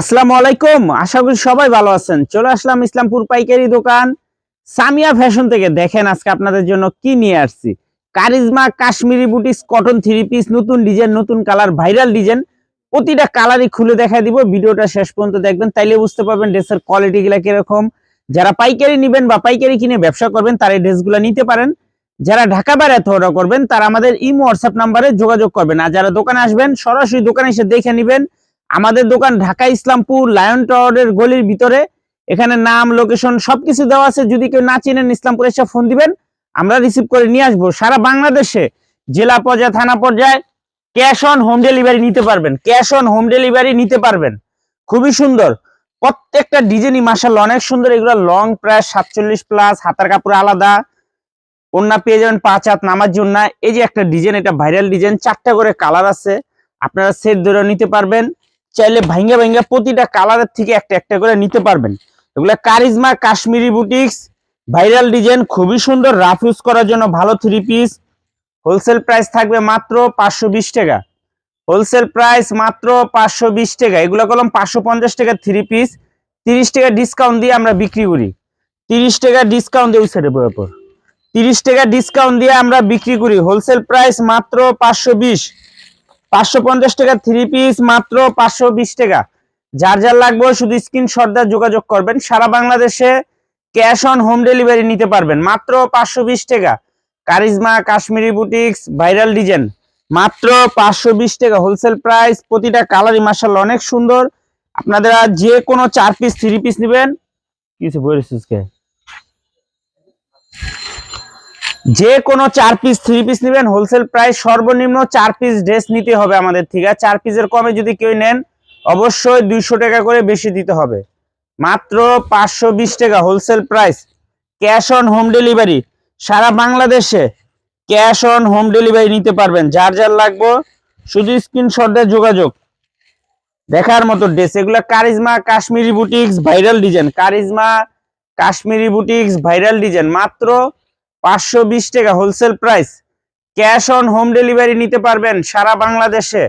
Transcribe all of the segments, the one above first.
আসসালামু আলাইকুম, আশা করি সবাই ভালো আছেন। চলে আসলাম ইসলামপুর পাইকারি দোকান। সামিয়া ফ্যাশন থেকে দেখেন আজকে আপনাদের জন্য কি নিয়ে আসছি। Karishma Kashmiri boutiques cotton three piece, নতুন ডিজাইন, নতুন কালার, ভাইরাল ডিজাইন। প্রতিটা কালারই খুলে দেখা দিব, ভিডিওটা শেষ পর্যন্ত দেখবেন, তাইলে বুঝতে পারবেন ড্রেসের কোয়ালিটি গুলা কীরকম। যারা পাইকারি নেবেন বা পাইকারি কিনে ব্যবসা করবেন, তারা এই ড্রেসগুলো নিতে পারেন। যারা ঢাকা বেড়াতে অর্ডার করবেন, তারা আমাদের ইমো, হোয়াটসঅ্যাপ নাম্বারে যোগাযোগ করবেন। আর যারা দোকানে আসবেন, সরাসরি দোকানে এসে দেখে নেবেন। আমাদের দোকান ঢাকা ইসলামপুর লায়ন টাওয়ারের গলির ভিতরে। এখানে নাম, লোকেশন সবকিছু দেওয়া আছে। যদি কেউ না চিনেন ইসলামপুর এসে ফোন দিবেন, আমরা রিসিভ করে নিয়ে আসব। সারা বাংলাদেশে, জেলা পর্যায়ে, থানা পর্যায়ে ক্যাশ অন হোম ডেলিভারি নিতে পারবেন। ক্যাশ অন হোম ডেলিভারি নিতে পারবেন। খুবই সুন্দর। প্রত্যেকটা ডিজাইনই মাসাল অনেক সুন্দর। এগুলো লং প্রায় সাতচল্লিশ প্লাস হাতার কাপড় আলাদা। ওন্না পেয়ে যাবেন পাঁচ হাত নামার জন্য। এই যে একটা ডিজাইন, এটা ভাইরাল ডিজাইন, চারটা করে কালার আছে। আপনারা সেট ধরে নিতে পারবেন। চাইলে ভাঙ্গা ভাঙ্গা প্রতিটা কালারের থেকে একটা একটা করে নিতে পারবেন। এগুলা Karishma Kashmiri boutiques, viral design, খুবই সুন্দর, রাফ ইউজ করার জন্য ভালো থ্রি পিস হোলসেল প্রাইস থাকবে মাত্র পাঁচশো বিশ টাকা। হোলসেল প্রাইস মাত্র পাঁচশো বিশ টাকা। এগুলো কলম পাঁচশো পঞ্চাশ টাকা থ্রি পিস তিরিশ টাকা ডিসকাউন্ট দিয়ে আমরা বিক্রি করি। তিরিশ টাকা ডিসকাউন্ট দিয়ে, ওই সাইডে বরাবর তিরিশ টাকা ডিসকাউন্ট দিয়ে আমরা বিক্রি করি। হোলসেল প্রাইস মাত্র পাঁচশো বিশ। পাঁচশো পঞ্চাশ টাকা থ্রি পিস মাত্র পাঁচশো বিশ টাকা। যার যার লাগবে শুধু স্ক্রিনশট দিয়ে যোগাযোগ করবেন, সারা বাংলাদেশে ক্যাশ অন হোম ডেলিভারি নিতে পারবেন। মাত্র পাঁচশো বিশ টাকা। Karishma, Kashmiri boutiques viral design মাত্র পাঁচশো বিশ টাকা। হোলসেল প্রাইস প্রতিটা কালারই মার্শাল অনেক সুন্দর। আপনারা যে কোনো চার পিস থ্রি পিস নেবেন। কিছু বলেছিস কে যে কোনো চার পিস থ্রি পিস নেবেন হোলসেল প্রাইস সর্বনিম্ন চার পিস ড্রেস নিতে হবে আমাদের ঠিক থেকে চার পিসের কমে যদি কেউ নেন, অবশ্যই দুইশো টাকা করে বেশি দিতে হবে। মাত্র পাঁচশো বিশ টাকা wholesale price cash on home delivery সারা বাংলাদেশে ক্যাশ অন হোম ডেলিভারি নিতে পারবেন। যার যার লাগবে, শুধু স্ক্রিনশট যোগাযোগ। দেখার মতো ড্রেস এগুলো Karishma Kashmiri boutiques viral design Karishma Kashmiri boutiques viral design মাত্র পাঁচশো বিশ টাকা wholesale price cash on home delivery নিতে পারবেন সারা বাংলাদেশে।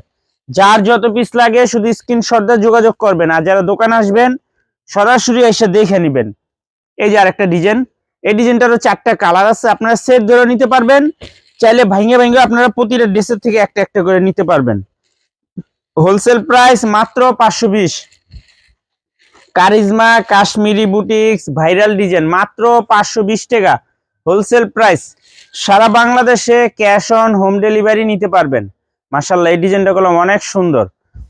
যার যত পিস লাগে শুধু স্ক্রিনশট দিয়ে যোগাযোগ করবেন। আর যারা দোকানে আসবেন, সরাসরি এসে দেখে নেবেন। এই যে আরেকটা ডিজাইন এই ডিজাইনটারও চারটা কালার আছে। আপনারা সেট ধরে নিতে পারবেন। চাইলে ভাঙে ভাঙে আপনারা প্রতিটা ড্রেসের থেকে একটা একটা করে নিতে পারবেন। হোলসেল প্রাইস মাত্র পাঁচশো বিশ। Karishma, Kashmiri boutiques viral design মাত্র পাঁচশো বিশ টাকা। হোলসেল প্রাইস, সারা বাংলাদেশে ক্যাশ অন হোম ডেলিভারি নিতে পারবেন। মাসাল্লাহ এই ডিজাইনটা করলাম অনেক সুন্দর,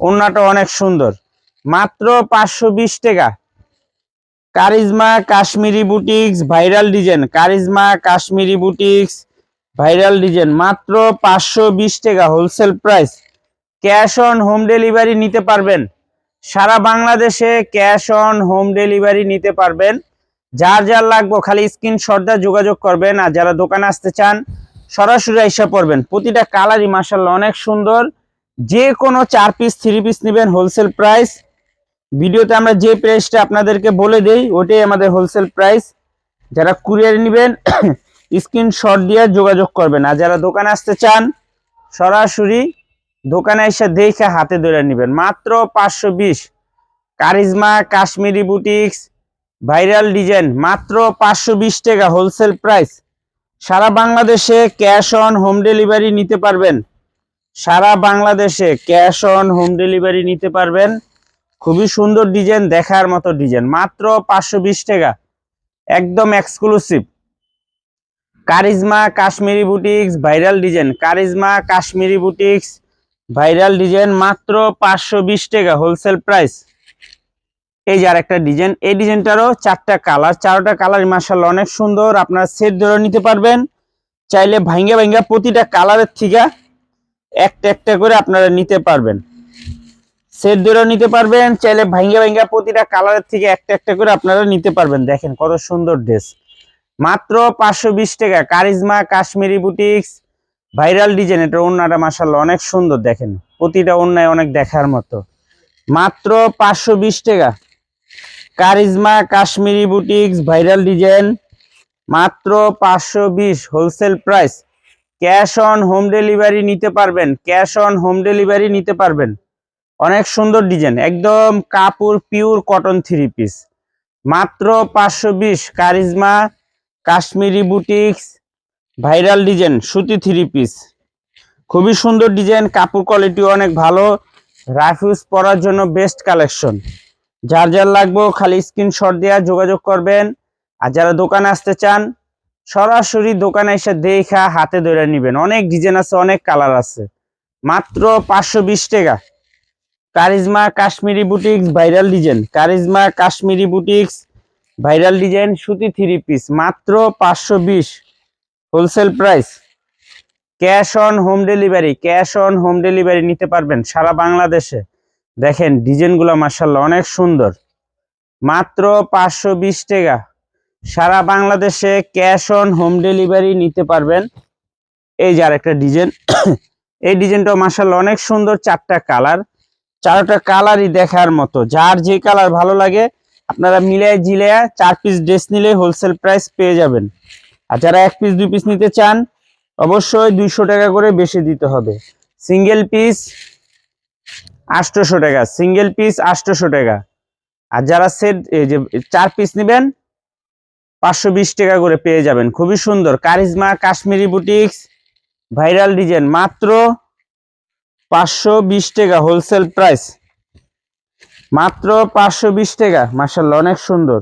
ওড়নাটা অনেক সুন্দর। মাত্র পাঁচশো বিশ টাকা। Karishma Kashmiri boutiques, viral design, Karishma Kashmiri boutiques, viral design, মাত্র পাঁচশো বিশ টাকা wholesale price. Cash on home delivery নিতে পারবেন, সারা বাংলাদেশে ক্যাশ অন হোম ডেলিভারি নিতে পারবেন। যার যার লাগবে খালি স্ক্রিনশট দিয়ে যোগাযোগ করবেন আর যারা দোকানে আসতে চান, সরাসরি এসে পড়বেন। প্রতিটা কালারই মাসাল্লাহ অনেক সুন্দর। যে কোনো চার পিস থ্রি পিস নেবেন হোলসেল প্রাইস ভিডিওতে আমরা যে প্রাইসটা আপনাদেরকে বলে দেই, ওটাই আমাদের হোলসেল প্রাইস যারা কুরিয়ার নেবেন স্ক্রিনশট দিয়ে যোগাযোগ করবেন। আর যারা দোকানে আসতে চান, সরাসরি দোকানে এসে দেখে হাতে ধরে নেবেন। মাত্র পাঁচশো বিশ। Karishma, Kashmiri boutiques viral design, মাত্র পাঁচশো বিশ টাকা হোলসেল প্রাইস সারা বাংলাদেশে ক্যাশ অন হোম ডেলিভারি নিতে পারবেন। সারা বাংলাদেশে ক্যাশ অন হোম ডেলিভারি নিতে পারবেন। খুবই সুন্দর ডিজাইন, দেখার মতো ডিজাইন, মাত্র পাঁচশো বিশ টাকা। একদম exclusive Karishma Kashmiri boutiques viral design Karishma Kashmiri boutiques viral design মাত্র পাঁচশো বিশ টাকা হোলসেল প্রাইস এই যে আরেকটা ডিজাইন, এই ডিজাইনটারও চারটা কালার। চারটা কালার মার্শাল্লাহ অনেক সুন্দর, আপনারা সেট ধরে নিতে পারবেন। চাইলে ভাঙ্গা ভাঙ্গা প্রতিটা কালারের থেকে একটা একটা করে আপনারা নিতে পারবেন। সেট ধরে নিতে পারবেন, চাইলে ভাঙ্গা ভাঙ্গা প্রতিটা কালারের থেকে একটা একটা করে আপনারা নিতে পারবেন। দেখেন কত সুন্দর ড্রেস। মাত্র পাঁচশো বিশ টাকা, Karishma, Kashmiri boutiques, viral design, এটা ওন্নাটা মার্শাল্লাহ অনেক সুন্দর, দেখেন। প্রতিটা অন্যায় অনেক দেখার মতো। মাত্র পাঁচশো বিশ টাকা। Karishma, Kashmiri boutiques, viral design, মাত্র পাঁচশো বিশ wholesale price. Cash on home delivery নিতে পারবেন, ক্যাশ অন হোম ডেলিভারি নিতে পারবেন। অনেক সুন্দর ডিজাইন, একদম কাপড় পিওর কটন থ্রি পিস মাত্র পাঁচশো বিশ Karishma, Kashmiri boutiques, viral design, সুতি থ্রি পিস খুবই সুন্দর ডিজাইন, কাপড় কোয়ালিটি অনেক ভালো। রাফিউজ পরার জন্য বেস্ট কালেকশন যার যার লাগবো খালি স্ক্রিনশট দেওয়া যোগাযোগ করবেন। আর যারা দোকানে আসতে চান, সরাসরি দোকানে এসে দেখা হাতে ধরে নেবেন। অনেক ডিজাইন আছে, অনেক কালার আছে। মাত্র পাঁচশো বিশ টাকা। Karishma Kashmiri boutiques viral design Karishma Kashmiri boutiques viral design সুতি থ্রি পিস মাত্র পাঁচশো বিশ। Wholesale price cash on home delivery cash on home delivery নিতে পারবেন সারা বাংলাদেশে। দেখেন, ডিজাইনগুলো মার্শাল্লাহ অনেক সুন্দর। মাত্র পাঁচশো বিশ টাকা। সারা বাংলাদেশে ক্যাশ অন হোম ডেলিভারি নিতে পারবেন। এই যে আরেকটা ডিজাইন। এই ডিজাইনটাও মার্শাল্লাহ অনেক সুন্দর চারটা কালার। চারটা কালারই দেখার মতো। যার যে কালার ভালো লাগে, আপনারা মিলিয়ে জিলিয়ে চার পিস ড্রেস নিলে হোলসেল প্রাইস পেয়ে যাবেন। আর যারা এক পিস, দুই পিস নিতে চান, অবশ্যই দুইশো টাকা করে বেশি দিতে হবে। সিঙ্গেল পিস আটশোশো টাকা সিঙ্গেল পিস আটশোশো টাকা। আর যারা সেট এই যে চার পিস নেবেন, পাঁচশো বিশ টাকা করে পেয়ে যাবেন। খুবই সুন্দর। Karishma, Kashmiri boutiques viral design মাত্র পাঁচশো বিশ টাকা হোলসেল প্রাইস মাত্র পাঁচশো বিশ টাকা। মার্শাল্লাহ অনেক সুন্দর।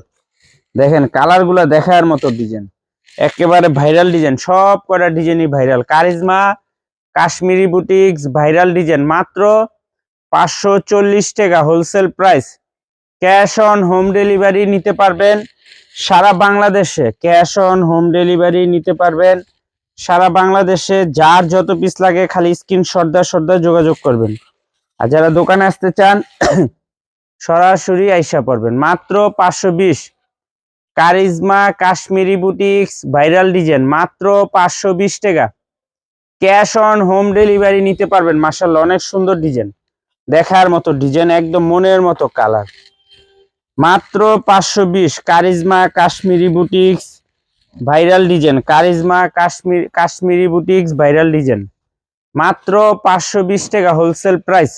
দেখেন কালারগুলো দেখার মতো ডিজাইন একেবারে ভাইরাল ডিজাইন সব কটা ডিজাইনই viral Karishma, Kashmiri boutiques viral design মাত্র পাঁচশো চল্লিশ টাকা wholesale price cash on home delivery নিতে পারবেন। সারা বাংলাদেশে ক্যাশ অন হোম ডেলিভারি নিতে পারবেন। সারা বাংলাদেশে যার যত পিস লাগে খালি স্ক্রিন সর্দা সর্দা যোগাযোগ করবেন। আর যারা দোকানে আসতে চান, সরাসরি আইসা পড়বেন। মাত্র পাঁচশো বিশ। Karishma, Kashmiri boutiques viral design মাত্র পাঁচশো বিশ টাকা। ক্যাশ অন হোম ডেলিভারি নিতে পারবেন। মার্শাল্লাহ অনেক সুন্দর ডিজাইন দেখার মতো ডিজাইন একদম মনের মতো কালার মাত্র পাঁচশো বিশ, Karishma Kashmiri boutiques viral design Karishma Kashmir, Kashmiri boutiques viral design মাত্র পাঁচশো বিশ টাকা হোলসেল প্রাইস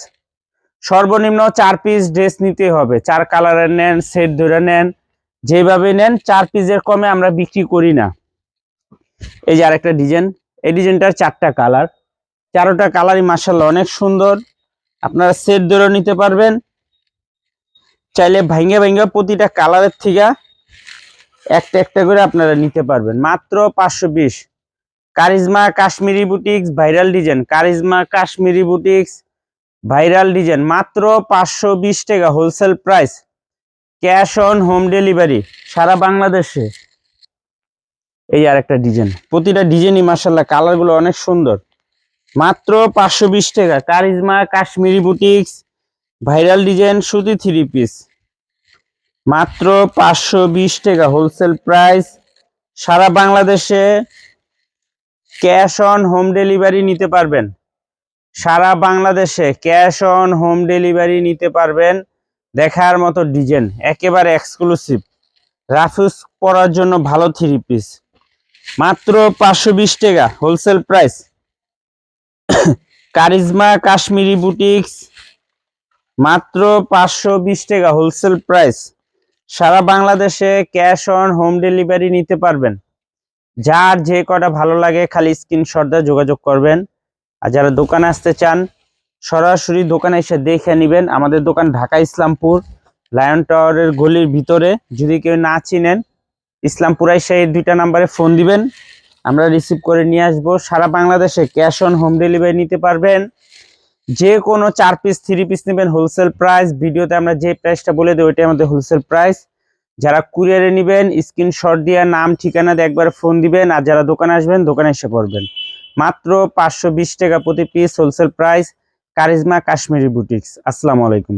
সর্বনিম্ন চার পিস ড্রেস নিতে হবে। চার কালারের নেন সেট ধরে নেন। যেভাবে নেন, চার পিসের কমে আমরা বিক্রি করি না। এই যে আরেকটা ডিজাইন এই ডিজাইনটার চারটা কালার চারোটা কালারই মার্শাল্লাহ অনেক সুন্দর। আপনারা সেট ধরে নিতে পারবেন। চাইলে ভাঙ্গে ভাঙ্গে প্রতিটা কালারের থেকে একটা একটা করে আপনারা নিতে পারবেন। মাত্র পাঁচশো বিশ। Karishma Kashmiri boutiques, viral design. Karishma Kashmiri boutiques, viral design. মাত্র পাঁচশো বিশ টাকা wholesale price cash on home delivery সারা বাংলাদেশে। এই আর একটা ডিজাইন। প্রতিটা ডিজাইনই মার্শাল্লাহ কালারগুলো অনেক সুন্দর। মাত্র পাঁচশো বিশ টাকা। Karishma, Kashmiri boutiques, viral design, সুতি থ্রি পিস। মাত্র পাঁচশো বিশ টাকা হোলসেল প্রাইস। সারা বাংলাদেশে ক্যাশ অন হোম ডেলিভারি নিতে পারবেন। সারা বাংলাদেশে ক্যাশ অন হোম ডেলিভারি নিতে পারবেন। দেখার মতো ডিজাইন, একেবারে এক্সক্লুসিভ রাফুস পরার জন্য ভালো থ্রি পিস। মাত্র পাঁচশো বিশ টাকা wholesale price. Karishma Kashmiri boutiques, মাত্র পাঁচশো বিশ টাকা হোলসেল প্রাইস সারা বাংলাদেশে ক্যাশ অন হোম ডেলিভারি নিতে পারবেন। যার যে কটা ভালো লাগে খালি স্ক্রিনশট দিয়ে যোগাযোগ করবেন। আর যারা দোকানে আসতে চান, সরাসরি দোকানে এসে দেখে নেবেন। আমাদের দোকান ঢাকা ইসলামপুর লায়ন টাওয়ারের গলির ভিতরে। যদি কেউ না চিনেন, ইসলামপুর এসে এই দুইটা নাম্বারে ফোন দিবেন। আমরা রিসিভ করে নিয়ে আসব। সারা বাংলাদেশে ক্যাশ অন হোম ডেলিভারি নিতে পারবেন। যে কোনো চার পিস থ্রি পিস নেবেন হোলসেল প্রাইস ভিডিওতে আমরা যে প্রাইসটা বলে দিই ওইটাই আমাদের হোলসেল প্রাইস যারা কুরিয়ারে নেবেন স্ক্রিনশট দিয়ে নাম, ঠিকানা দিয়ে একবার ফোন দিবেন। আর যারা দোকানে আসবেন, দোকানে এসে পড়বেন। মাত্র পাঁচশো বিশ টাকা প্রতি piece wholesale price Karishma Kashmiri boutiques আসসালামু আলাইকুম।